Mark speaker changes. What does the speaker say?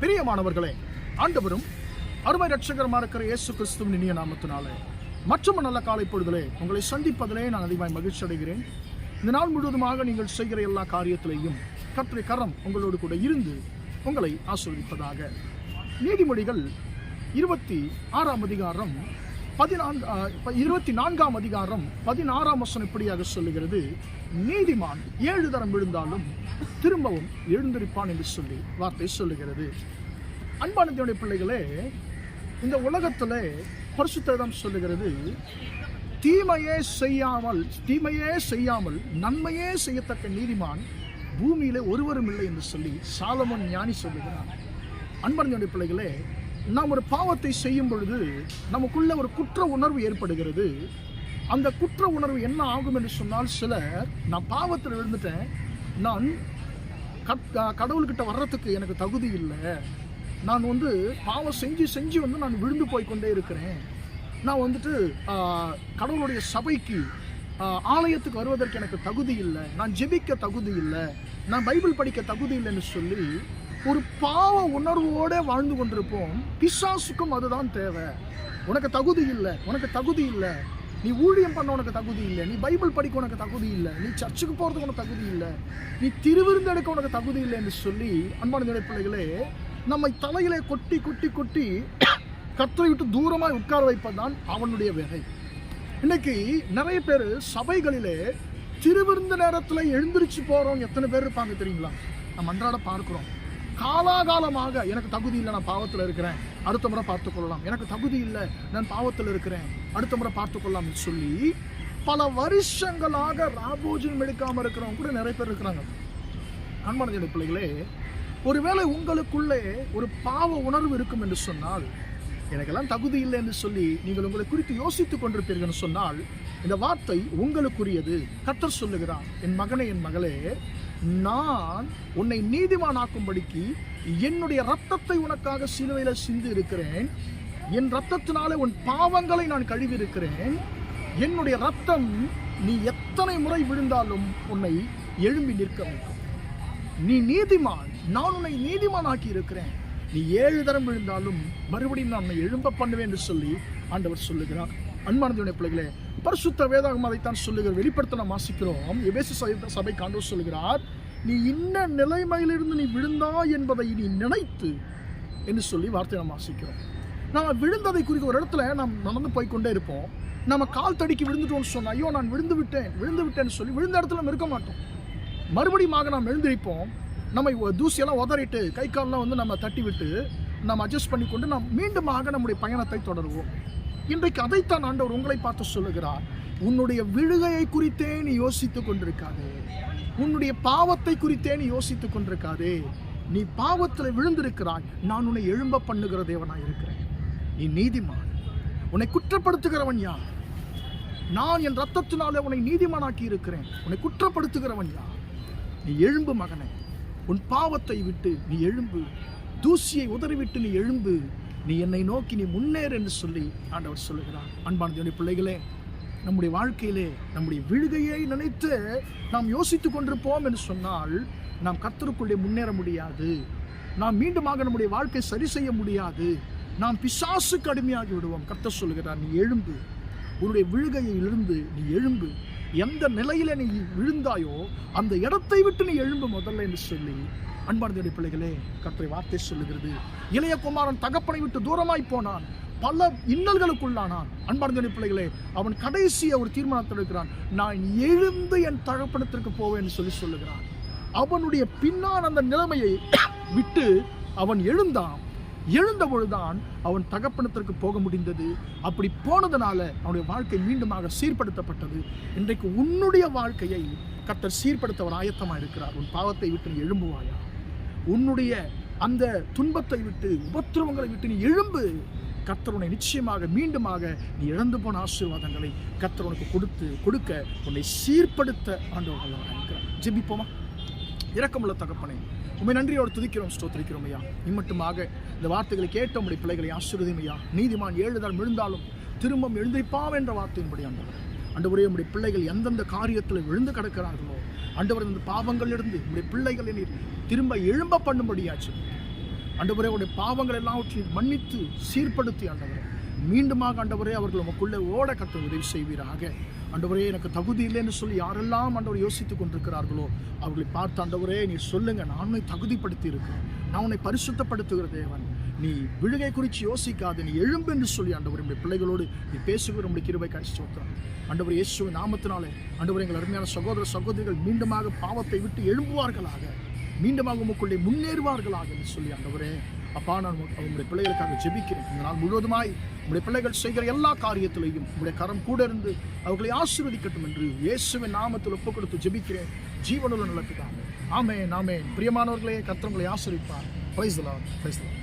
Speaker 1: பிரியமானவர்களே ஆண்டவரும் அருமை ரட்சகரமாக இருக்கிற இயேசு கிறிஸ்துவின் இனிய நாமத்தினாலே மற்றும் நல்ல காலை பொழுதிலே உங்களை சந்திப்பதிலே நான் அதிகமாக மகிழ்ச்சி அடைகிறேன் இந்த நாள் முழுவதுமாக நீங்கள் செய்கிற எல்லா காரியத்திலையும் கற்றை கரம் உங்களோடு கூட இருந்து உங்களை ஆசீர்வதிப்பதாக. நீதிமொழிகள் இருபத்தி ஆறாம் அதிகாரம் பதினான்கு இருபத்தி நான்காம் அதிகாரம் பதினாறாம் வசனம் இப்படியாக சொல்லுகிறது. நீதிமான் ஏழு தரம் விழுந்தாலும் திரும்பவும் எழுந்திருப்பான் என்று சொல்லி வார்த்தை சொல்லுகிறது. அன்பான பிள்ளைகளே இந்த உலகத்திலே பரிசுத்தம் சொல்லுகிறது. தீமையே செய்யாமல் தீமையே செய்யாமல் நன்மையே செய்யத்தக்க நீதிமான் பூமியிலே ஒருவரும் இல்லை என்று சொல்லி சாலமன் ஞானி சொல்லுகிறான். அன்பர்களுடைய பிள்ளைகளே நாம் ஒரு பாவத்தை செய்யும் பொழுது நமக்குள்ள ஒரு குற்ற உணர்வு ஏற்படுகிறது. அந்த குற்ற உணர்வு என்ன ஆகும் என்று சொன்னால் சிலர் நான் பாவத்தில் விழுந்துட்டேன். நான் கத்- கடவுள்கிட்ட வர்றதுக்கு எனக்கு தகுதி இல்லை. நான் வந்து பாவம் செஞ்சு செஞ்சு வந்து நான் விழுந்து போய் கொண்டே இருக்கிறேன். நான் வந்துட்டு கடவுளுடைய சபைக்கு ஆலயத்துக்கு வருவதற்கு எனக்கு தகுதி இல்லை. நான் ஜெபிக்க தகுதி இல்லை. நான் பைபிள் படிக்க தகுதி இல்லைன்னு சொல்லி ஒரு பாவ உணர்வோடு வாழ்ந்து கொண்டிருப்போம். பிசாசுக்கும் அதுதான் தேவை. உனக்கு தகுதி இல்லை உனக்கு தகுதி இல்லை. நீ ஊழியம் பண்ண உனக்கு தகுதி இல்லை. நீ பைபிள் படிக்க உனக்கு தகுதி இல்லை. நீ சர்ச்சுக்கு போகிறதுக்கு உனக்கு தகுதி இல்லை. நீ திருவிருந்து எடுக்க உனக்கு தகுதி இல்லை என்று சொல்லி அன்பான நிலை பிள்ளைகளே நம்மை தலையிலே கொட்டி கொட்டி கொட்டி கத்தரை விட்டு தூரமாக உட்கார வைப்பதுதான் அவனுடைய வேலை. இன்னைக்கு நிறைய பேர் சபைகளிலே திருவிருந்த நேரத்தில் எழுந்திருச்சு போகிறவங்க எத்தனை பேர் இருப்பாங்க தெரியுங்களா? நம்ம அன்றாட பார்க்குறோம். காலாகாலமாக எனக்கு தகுதி இல்லை நான் பாவத்தில் இருக்கிறேன். அடுத்த முறை பார்த்துக்கொள்ளலாம். எனக்கு தகுதி இல்லை நான் பாவத்தில் இருக்கிறேன். அடுத்த முறை பார்த்து கொள்ளலாம்னு சொல்லி பல வருஷங்களாக ராபோஜனம் எடுக்காமல் இருக்கிறவங்க கூட நிறைய பேர் இருக்கிறாங்க. அன்பான பிள்ளைகளே ஒருவேளை உங்களுக்குள்ளே ஒரு பாவ உணர்வு இருக்கும் என்று சொன்னால் எனக்கெல்லாம் தகுதி இல்லை என்று சொல்லி நீங்கள் உங்களை குறித்து யோசித்துக் கொண்டிருப்பீர்கள் சொன்னால் இந்த வார்த்தை உங்களுக்குரியது. கத்தர் சொல்லுகிறார் என் மகனே என் மகளே நான் உன்னை நீதிமானாக்கும்படிக்கு என்னுடைய ரத்தத்தை உனக்காக சிலுவையில் சிந்து இருக்கிறேன். என் ரத்தத்தினாலே உன் பாவங்களை நான் கழுவி இருக்கிறேன் என்னுடைய ரத்தம் நீ எத்தனை முறை விழுந்தாலும் உன்னை எழும்பி நிற்க வைக்கும். நீ நீதிமான் நான் உன்னை நீதிமான் ஆக்கி இருக்கிறேன். நீ ஏழு தரம் விழுந்தாலும் மறுபடியும் நான் உன்னை எழும்ப பண்ணுவேன் என்று சொல்லி ஆண்டவர் சொல்லுகிறார். அன்பானதுடைய பிள்ளைகளே பரிசுத்த வேதாகம் அதைத்தான் சொல்லுகிற வெளிப்படுத்த நாம் வாசிக்கிறோம் எபேசு சபை- சபைக்கு சொல்கிறார் நீ இன்ன நிலைமையிலிருந்து நீ விழுந்தா என்பதை நீ நினைத்து என்று சொல்லி வார்த்தை நாம் வாசிக்கிறோம் நாம் விழுந்ததை குறிக்க ஒரு இடத்துல நாம் நடந்து போய்கொண்டே இருப்போம். நம்ம கால் தடிக்கி விழுந்துட்டோம்னு சொன்னால் ஐயோ நான் விழுந்து விட்டேன் விழுந்து விட்டேன்னு சொல்லி விழுந்த இடத்துல நம்ம இருக்க மாட்டோம். மறுபடியுமாக நாம் எழுந்திருப்போம். நம்ம தூசியெல்லாம் உதறிட்டு கை கால்லாம் வந்து நம்ம தட்டி விட்டு நம்ம அட்ஜஸ்ட் பண்ணி கொண்டு நாம் மீண்டுமாக நம்முடைய பயணத்தை தொடருவோம். இன்றைக்கு அதைத்தான் ஆண்டவர் உங்களை பார்த்து சொல்லுகிறார். உன்னுடைய விழுகையை குறித்தே நீ யோசித்துக் கொண்டிருக்காதே. உன்னுடைய பாவத்தை குறித்தே நீ யோசித்துக் கொண்டிருக்காதே. நீ பாவத்தில் விழுந்திருக்கிறாய். நான் உன்னை எழும்ப பண்ணுகிற தேவனாக இருக்கிறேன். நீ நீதிமான். உன்னை குற்றப்படுத்துகிறவன் யார்? நான் என் ரத்தத்தினாலே உன்னை நீதிமானாக்கி இருக்கிறேன். உன்னை குற்றப்படுத்துகிறவன் யார்? நீ எழும்பு மகனே. உன் பாவத்தை விட்டு நீ எழும்பு. தூசியை உதறிவிட்டு நீ எழும்பு. நீ என்னை நோக்கி நீ முன்னேறு என்று சொல்லி ஆண்டவர் சொல்லுகிறார். அன்பான தேவனுடைய பிள்ளைகளே நம்முடைய வாழ்க்கையிலே நம்முடைய விழுகையை நினைத்து நாம் யோசித்துக் கொண்டிருப்போம் என்று சொன்னால் நாம் கத்தருக்குள்ளே முன்னேற முடியாது. நாம் மீண்டுமாக நம்முடைய வாழ்க்கை சரி செய்ய முடியாது. நாம் பிசாசுக்கு அடிமையாகி விடுவோம். கர்த்தர் சொல்லுகிறார் நீ எழும்பு. உன்னுடைய விழுகையிலிருந்து நீ எழும்பு. எந்த நிலையில் நீ விழுந்தாயோ அந்த இடத்தை விட்டு நீ எழும்பு முதல்ல என்று சொல்லி அன்பார்ந்த பிள்ளைகளே கற்றை வார்த்தை சொல்லுகிறது. இளையகுமாரன் தகப்பனை விட்டு தூரமாய் போனான். பல இன்னல்களுக்குள்ளானான். அன்பார்ந்த பிள்ளைகளே அவன் கடைசியை ஒரு தீர்மானத்தில் இருக்கிறான். நான் எழுந்து என் தகப்பனத்திற்கு போவேன் என்று சொல்லி சொல்லுகிறான். அவனுடைய பின்னான் அந்த நிலைமையை விட்டு அவன் எழுந்தான். எழுந்தபொழுதுதான் அவன் தகப்பனத்திற்கு போக முடிந்தது. அப்படி போனதுனால அவனுடைய வாழ்க்கை மீண்டுமாக சீர்படுத்தப்பட்டது. இன்றைக்கு உன்னுடைய வாழ்க்கையை கத்தர் சீர்படுத்த அவர் ஆயத்தமாக இருக்கிறார். உன் பாவத்தை விட்டு நீ எழும்புவாயா? உன்னுடைய அந்த துன்பத்தை விட்டு உபத்திரவங்களை விட்டு நீ எழும்பு. கர்த்தர் உன்னை நிச்சயமாக மீண்டுமாக நீ இழந்து போன ஆசீர்வாதங்களை கத்தர் உனக்கு கொடுத்து கொடுக்க உன்னை சீர்படுத்த ஆண்டவர்கள் இருக்கிறார். ஜெபிப்போமா? இறக்கமுள்ள தகப்பனே உண்மை நன்றியோடு துதிக்கிறோம் ஸ்தோத்திரிக்கிறோம் ஐயா. இம்மட்டுமாக இந்த வார்த்தைகளை கேட்ட உடைய பிள்ளைகளை ஆசீர்வதியும் ஐயா. நீதிமான் ஏழுதால் விழுந்தாலும் திரும்பம் எழுந்திருப்பாம் என்ற வார்த்தையின்படி ஆண்டவர். ஆண்டவரே உடைய பிள்ளைகள் எந்தெந்த காரியத்தில் விழுந்து கிடக்கிறார்களோ ஆண்டவர் இந்த பாவங்களிலிருந்து உடைய பிள்ளைகளை நீர் திரும்ப எழும்ப பண்ணும்படியாச்சு. ஆண்டவரே உடைய பாவங்கள் எல்லாவற்றையும் மன்னித்து சீர்படுத்தி ஆண்டவர். மீண்டுமாக ஆண்டவரே அவர்கள் உமக்குள்ளே ஓட கத்த உதவி செய்வீராக. ஆண்டவரே எனக்கு தகுதி இல்லைன்னு சொல்லி யாரெல்லாம் ஆண்டவர் யோசித்துக் கொண்டிருக்கிறார்களோ அவர்களை பார்த்து ஆண்டவரே நீ சொல்லுங்க நான் உன்னை தகுதிப்படுத்தி இருக்கிறேன் நான் உன்னை பரிசுத்தப்படுத்துகிற தேவன். நீ விழுகை குறித்து யோசிக்காது நீ எழும்பு என்று சொல்லி ஆண்டவர் நம்முடைய பிள்ளைகளோடு நீ பேசுகிற நம்முடைய கிருபை கழிச்சோத்திரம் ஆண்டவர் இயேசுவின் நாமத்தினாலே ஆண்டவர் எங்கள் அருமையான சகோதர சகோதரிகள் மீண்டுமாக பாவத்தை விட்டு எழும்புவார்களாக. மீண்டுமாக உமக்குள்ளே முன்னேறுவார்களாக என்று சொல்லி ஆண்டவரே அப்பா நான் உங்களுடைய பிள்ளைகளுக்காக ஜெபிக்கிறேன். இந்த நாள் முழுவதுமாய் உங்களுடைய பிள்ளைகள் செய்கிற எல்லா காரியத்திலையும் உங்களுடைய கரம் கூட இருந்து அவர்களை ஆசீர்வதிக்கட்டும் என்று இயேசுவின் நாமத்தில் ஒப்புக் கொடுத்து ஜெபிக்கிறேன். ஜீவனுள்ள நிலத்துக்காக ஆமே நாமே பிரியமானவர்களே கத்திரங்களை ஆசிரிப்பார் பிரைஸ்லாம் பிரைஸ்லாம்